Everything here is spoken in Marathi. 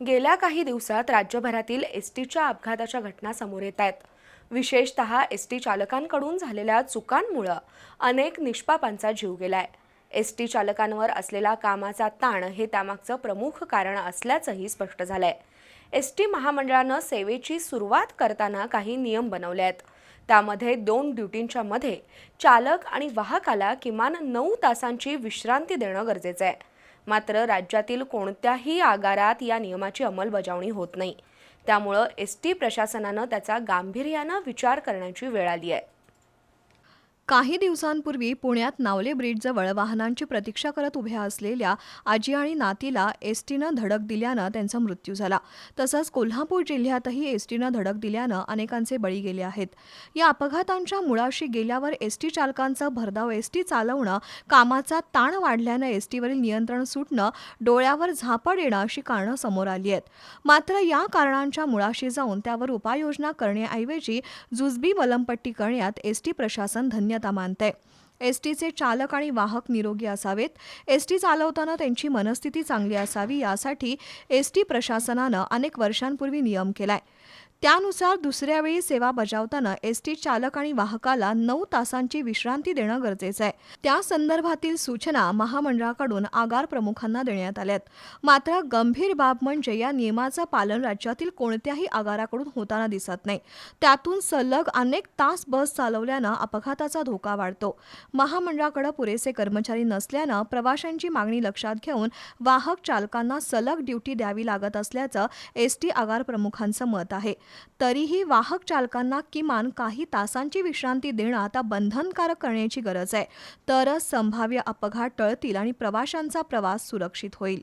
गेल्या काही दिवसात राज्यभरातील एस टीच्या अपघाताच्या घटना समोर येत आहेत. विशेषत एस टी चालकांकडून झालेल्या चुकांमुळं अनेक निष्पापांचा जीव गेलाय. एस टी चालकांवर असलेला कामाचा ताण हे त्यामागचं प्रमुख कारण असल्याचंही स्पष्ट झालंय. एस टी महामंडळानं सेवेची सुरुवात करताना काही नियम बनवले आहेत. त्यामध्ये दोन ड्युटींच्या मध्ये चालक आणि वाहकाला किमान नऊ तासांची विश्रांती देणं गरजेचं आहे. मात्र राज्यातील कोणत्याही आगारात या नियमाची अंमलबजावणी होत नाही. त्यामुळं एस टी प्रशासनानं त्याचा गांभीर्यानं विचार करण्याची वेळ आली आहे. काही दिवसांपूर्वी पुण्यात नावले ब्रिजजवळ वाहनांची प्रतीक्षा करत उभ्या असलेल्या आजी आणि नातीला एसटीनं धडक दिल्यानं त्यांचा मृत्यू झाला. तसंच कोल्हापूर जिल्ह्यातही एसटीनं धडक दिल्यानं अनेकांचे बळी गेले आहेत. या अपघातांच्या मुळाशी गेल्यावर एस टी चालकांचं भरधाव एस टी चालवणं कामाचा ताण वाढल्यानं एस टीवरील नियंत्रण सुटणं डोळ्यावर झापड येणं अशी कारणं समोर आली आहेत. मात्र या कारणांच्या मुळाशी जाऊन त्यावर उपाययोजना करण्याऐवजी जुजबी वलमपट्टी करण्यात एस टी प्रशासन धन्य मान्यता मानते एसटीचे चालक आणि वाहक निरोगी असावेत. एसटी चालवताना त्यांची मनस्थिती चांगली असावी यासाठी एसटी प्रशासनानं अनेक वर्षांपूर्वी नियम केलाय. त्यानुसार दुसऱ्या वेळी सेवा बजावताना एस टी चालक आणि वाहकाला नऊ तासांची विश्रांती देणं गरजेचं आहे. त्या संदर्भातील सूचना महामंडळाकडून आगार प्रमुखांना देण्यात आल्यात. मात्र गंभीर बाब म्हणजे या नियमाचं पालन राज्यातील कोणत्याही आगाराकडून होताना दिसत नाही. त्यातून सलग अनेक तास बस चालवल्यानं अपघाताचा धोका वाढतो. महामंडळाकडे पुरेसे कर्मचारी नसल्यानं प्रवाशांची मागणी लक्षात घेऊन वाहक चालकांना सलग ड्युटी द्यावी लागत असल्याचं एस टी आगार प्रमुखांचं मत आहे. तरीही वाहक चालकांना किमान काही तासांची विश्रांती देणं आता बंधनकारक करण्याची गरज आहे. तरच संभाव्य अपघात टळतील आणि प्रवाशांचा प्रवास सुरक्षित होईल.